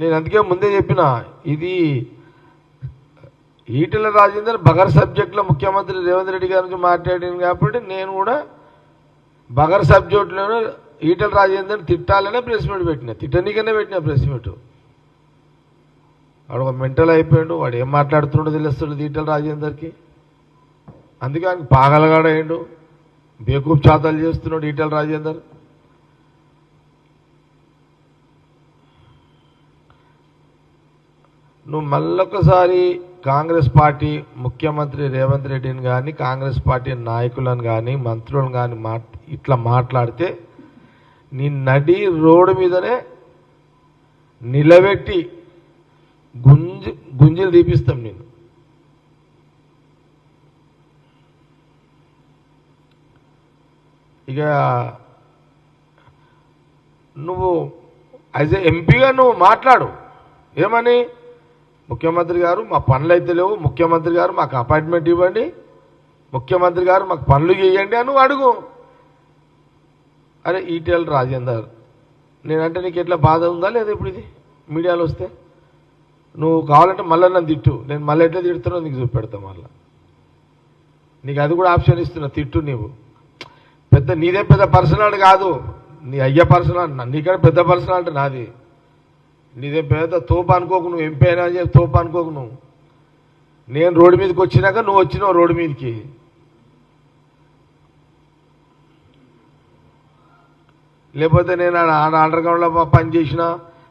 నేను అందుకే ముందే చెప్పిన ఇది ఈటెల రాజేందర్ బగర్ సబ్జెక్ట్లో ముఖ్యమంత్రి రేవంత్ రెడ్డి గారి నుంచి మాట్లాడాను కాబట్టి నేను కూడా బగర్ సబ్జెక్టులోనే ఈటెల రాజేందర్ తిట్టాలనే ప్రెస్ మీట్ పెట్టిన తిట్టనీకనే పెట్టిన ప్రెస్ మీట్ వాడు ఒక మెంటల్ అయిపోయాడు వాడు ఏం మాట్లాడుతుండో తెలుస్తుంది ఈటల రాజేందర్కి. అందుకే ఆయన పాగలగాడయ్యాడు బేకూప్ చాతాలు చేస్తున్నాడు ఈటెల రాజేందర్. నువ్వు మళ్ళొకసారి కాంగ్రెస్ పార్టీ ముఖ్యమంత్రి రేవంత్ రెడ్డిని కానీ కాంగ్రెస్ పార్టీ నాయకులను కానీ మంత్రులను కానీ మాట్ ఇట్లా మాట్లాడితే నీ నడి రోడ్డు మీదనే నిలబెట్టి గుంజి గుంజలు తీపిస్తాం నేను. ఇక నువ్వు యాజ్ ఎ ఎంపీగా నువ్వు మాట్లాడు. ఏమని? ముఖ్యమంత్రి గారు మా పనులు అయితే లేవు. ముఖ్యమంత్రి గారు మాకు అపాయింట్మెంట్ ఇవ్వండి. ముఖ్యమంత్రి గారు మాకు పనులు చేయండి అని నువ్వు అడుగు. అరే ఈటెల్ రాజేందర్ నేనంటే నీకు ఎట్లా బాధ ఉందా లేదా ఇప్పుడు ఇది? మీడియాలో వస్తే? నువ్వు కావాలంటే మళ్ళీ నన్ను తిట్టు. నేను మళ్ళీ ఎట్లా తిడుతున్నావు నీకు చూపెడతా మళ్ళీ. నీకు అది కూడా ఆప్షన్ ఇస్తున్నా తిట్టు నీవు. పెద్ద నీదే పెద్ద పర్సనాలిటీ కాదు. నీ అయ్య పర్సనాలిటీ నీకన్నా పెద్ద పర్సనాలిటీ నాది. నీదే పెద్ద తోపు అనుకోకు నువ్వు ఎంపీ అయినా అని చెప్పి తోపు అనుకోకు నువ్వు. నేను రోడ్డు మీదకి వచ్చినాక నువ్వు వచ్చినావు రోడ్డు మీదకి. లేకపోతే నేను ఆడ అండర్ గ్రౌండ్లో పని చేసిన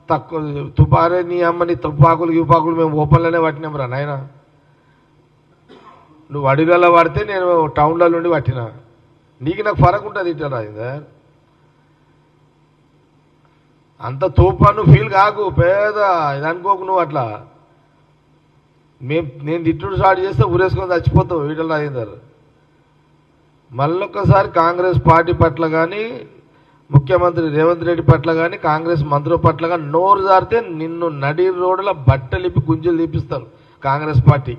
తక్కువ తుపారే నీ అమ్మని తుపాకులు గిపాకులు మేము ఓపెన్లోనే పట్టినాం రా నాయన. నువ్వు అడవిలలో పడితే నేను టౌన్లో నుండి పట్టినా. నీకు నాకు ఫరక్ ఉంటుంది ఇట్లా రాజేందర్ అంత తోపాను ఫీల్ కాకు పేద ఇది అనుకోకు నువ్వు అట్లా. మేము నేను తిట్టుడు స్టార్ట్ చేస్తే ఊరేసుకొని చచ్చిపోతావు ఈటల రాజేందర్. మళ్ళొక్కసారి కాంగ్రెస్ పార్టీ పట్ల కానీ ముఖ్యమంత్రి రేవంత్ రెడ్డి పట్ల కానీ కాంగ్రెస్ మంత్రుల పట్ల కానీ నోరు జారితే నిన్ను నడి రోడ్ల బట్టలిపి గుంజలు తీపిస్తారు కాంగ్రెస్ పార్టీ.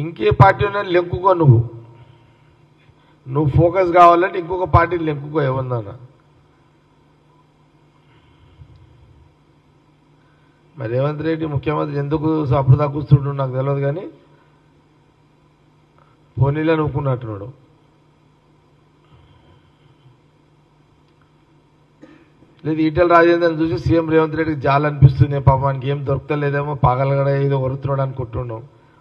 ఇంకే పార్టీ లెంకుకో నువ్వు. నువ్వు ఫోకస్ కావాలంటే ఇంకొక పార్టీని లెంకుకో ఏమన్నా మరి రేవంత్ రెడ్డి ముఖ్యమంత్రి ఎందుకు అప్పుడు తగ్గుస్తుండు నాకు తెలియదు కానీ పోనీలో నవ్వుకున్నట్టున్నాడు. లేదు ఈటల రాజేంద్రని చూసి సీఎం రేవంత్ రెడ్డికి జాలనిపిస్తుంది పాపానికి ఏం దొరకలేదేమో పాగలగడ ఏదో వరుతున్నాడు అనుకుంటున్నాం.